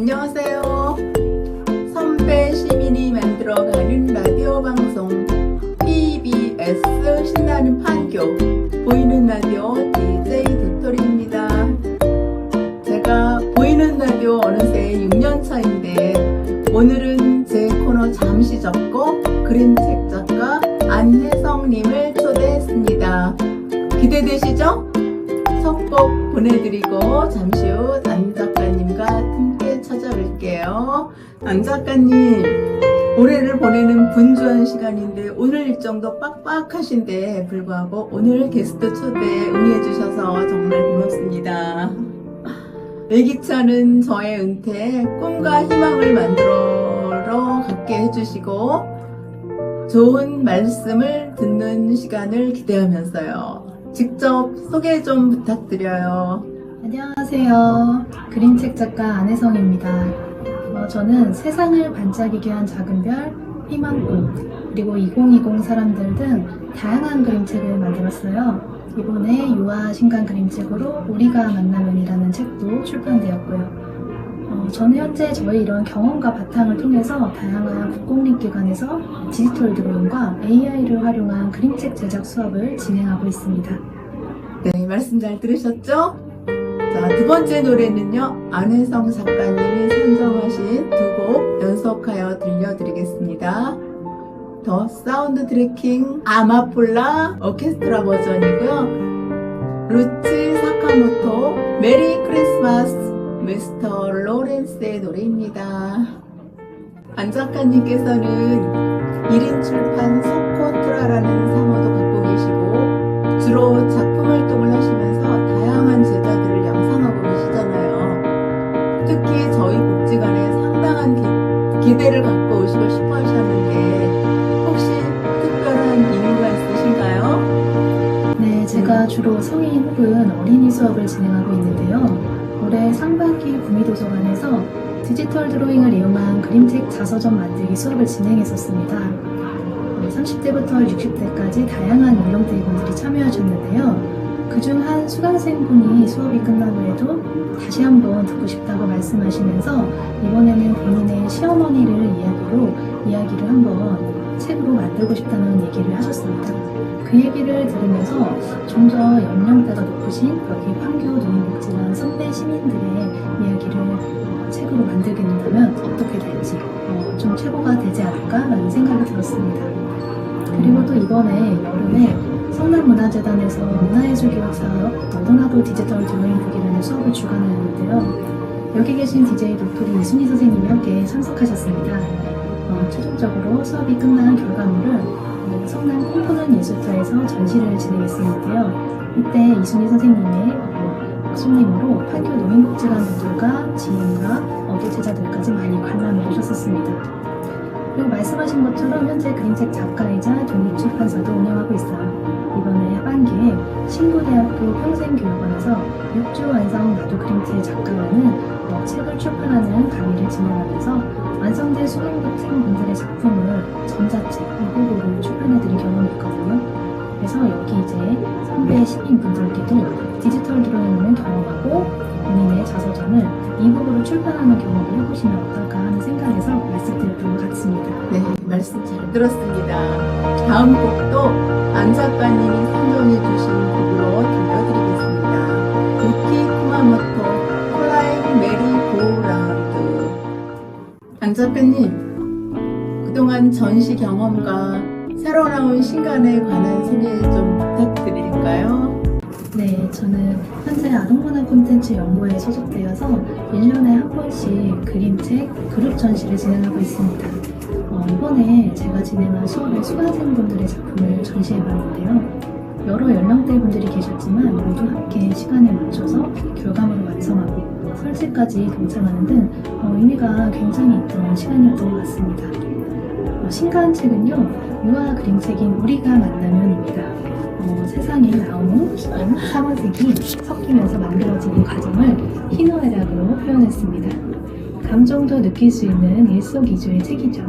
안녕하세요. 선배 시민이 만들어가는 라디오 방송 PBS 신나는 판교 보이는 라디오 DJ 도토리입니다. 제가 보이는 라디오 어느새 6년 차인데 오늘은 제 코너 잠시 접고 그림책 작가 안혜성님을 초대했습니다. 기대되시죠? 첫 곡 보내드리고 잠시 후 함께 찾아뵐게요. 안 작가님, 올해를 보내는 분주한 시간인데 오늘 일정도 빡빡하신데 불구하고 오늘 게스트 초대 응해주셔서 정말 고맙습니다. 일기차는 저의 은퇴, 꿈과 희망을 만들어 갖게 해주시고 좋은 말씀을 듣는 시간을 기대하면서요. 직접 소개 좀 부탁드려요. 안녕하세요. 그림책 작가 안혜성입니다. 어, 저는 세상을 반짝이게 한 작은 별, 희망꽃, 그리고 2020 사람들 등 다양한 그림책을 만들었어요. 이번에 유아 신간 그림책으로 우리가 만나면이라는 책도 출판되었고요. 어, 저는 현재 저의 이런 경험과 바탕을 통해서 다양한 국공립기관에서 디지털 드로잉과 AI를 활용한 그림책 제작 수업을 진행하고 있습니다. 네, 말씀 잘 들으셨죠? 자, 두 번째 노래는요, 안혜성 작가님이 선정하신 두 곡 연속하여 들려드리겠습니다. 더 사운드 트래킹 아마폴라 오케스트라 버전이고요. 루치 사카모토 메리 크리스마스 미스터 로렌스의 노래입니다. 안 작가님께서는 1인 출판 서코트라라는 상호도 갖고 계시고 주로 작품 활동을 하시면서 다양한 제자들을 양성하고 계시잖아요. 특히 저희 복지관에 상당한 기, 대를 갖고 오시고 싶어 하셨는데 혹시 특별한 이유가 있으신가요? 네, 제가 주로 성인 혹은 어린이 수업을 진행하고 있는데요. 올해 상반기 구미도서관에서 디지털 드로잉을 이용한 그림책 자서전 만들기 수업을 진행했었습니다. 30대부터 60대까지 다양한 연령대의 분들이 참여하셨는데요. 그중 한 수강생분이 수업이 끝난 후에도 다시 한번 듣고 싶다고 말씀하시면서 이번에는 본인의 시어머니를 이야기로 이야기를 한번 책으로 만들고 싶다는 얘기를 하셨습니다. 그 얘기를 들으면서 좀 더 연령대가 높으신 여기 판교 노인복지관 선배 시민들의 이야기를 어, 책으로 만들게 된다면 어떻게 될지 어, 좀 최고가 되지 않을까라는 생각이 들었습니다. 그리고 또 이번에 여름에 성남문화재단에서 문화예술교육사업 너도나도 디지털 드로잉 북이라는 수업을 주관하였는데요. 여기 계신 DJ 도토리 이순희 선생님이 함께 참석하셨습니다. 어, 최종적으로 수업이 끝난 결과물을 어, 성남 콩포는 예술터에서 전시를 진행했었는데요. 이때 이순희 선생님의 어, 손님으로 판교 노인복지관 분들과 지인과 어도 제자들까지 많이 관람을 해주셨습니다. 그리고 말씀하신 것처럼 현재 그림책 작가이자 독립출판사도 운영하고 있어요. 하반기에 신고대학교 평생교육원에서 6주 완성 나도 그림책 작가라는 어, 책을 출판하는 강의를 진행하면서 완성된 수강생 분들의 작품을 전자책, 이북으로 그래서 여기 이제 선배 시민분들께도 디지털 드로잉을 경험하고 본인의 자서전을 이북으로 출판하는 경험을 해보시면 어떨까 하는 생각에서 말씀드렸던 것 같습니다. 네, 말씀 잘 들었습니다. 다음 곡도 안 작가님이 선정해 주신 곡으로 들려드리겠습니다. 유키 쿠마모토 플라잉 메리 고 라운드 안 작가님, 그동안 전시 경험과 새로 나온 신간에 관한 소개 좀 부탁드릴까요? 네, 저는 현재 아동문화 콘텐츠 연구회에 소속되어서 1년에 한 번씩 그림책 그룹 전시를 진행하고 있습니다. 어, 이번에 제가 진행한 수업의 수강생분들의 작품을 전시해봤는데요. 여러 연령대 분들이 계셨지만 모두 함께 시간에 맞춰서 결과물을 완성하고 설치까지 동참하는 등 어, 의미가 굉장히 있던 시간이었던 것 같습니다. 어, 신간 책은요, 유아 그림책인 우리가 만나면입니다. 어, 세상에 나오는 기분, 사원색이 섞이면서 만들어지는 과정을 희노애락으로 표현했습니다. 감정도 느낄 수 있는 일석이조의 책이죠.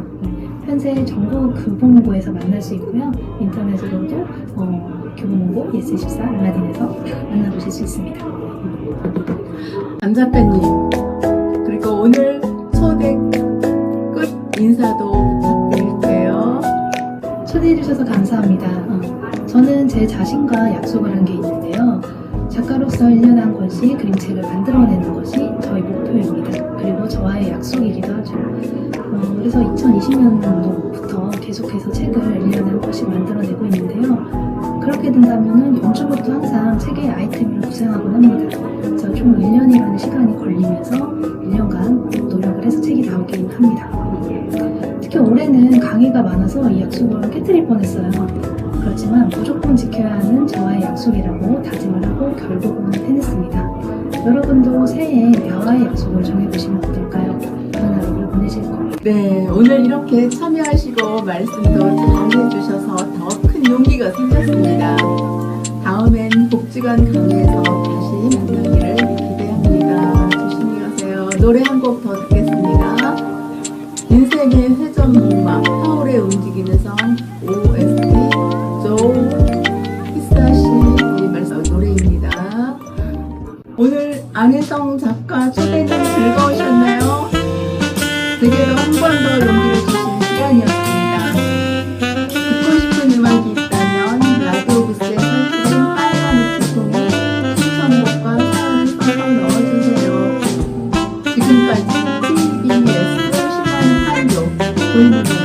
현재 정보 교보문고에서 만날 수 있고요. 인터넷으로도 어, 교보문고, 예스14, 알라딘에서 만나보실 수 있습니다. 안 작가님, 그리고 오늘 인사도 부탁드릴게요. 초대해 주셔서 감사합니다. 어, 저는 제 자신과 약속을 한 게 있는데요. 작가로서 1년에 한 권씩 그림책을 만들어내는 것이 저희 목표입니다. 그리고 저와의 약속이기도 하죠. 어, 그래서 2020년도부터 계속해서 책을 1년에 한 권씩 만들어내고 있는데요. 그렇게 된다면 연초부터 항상 책의 아이템을 구상하곤 합니다. 그래서 총 1년이라는 시간이 걸리면서 1년간 노력을 해서 책이 나오긴 합니다. 올해는 강의가 많아서 이 약속을 깨뜨릴 뻔했어요. 그렇지만 무조건 지켜야 하는 저와의 약속이라고 다짐을 하고 결국은 해냈습니다. 여러분도 새해에 나와의 약속을 정해보시면 어떨까요? 그런 하루를 보내실 거예요. 네, 오늘 이렇게 참여하시고 말씀도 잘 해주셔서 더 큰 용기가 생겼습니다. 다음엔 복지관 강의에서 해서 OST 조 히사시 말서 노래입니다. 오늘 안혜성 작가 초대님 즐거우셨나요? 제게도 한 번 더 용기를 주신 시간이었습니다. 듣고 싶은 음악이 있다면 라디오부스의 설치된 빨간 우체통에 신청곡과 사연을 써서 넣어주세요. 지금까지 TBS 신문 8교 골목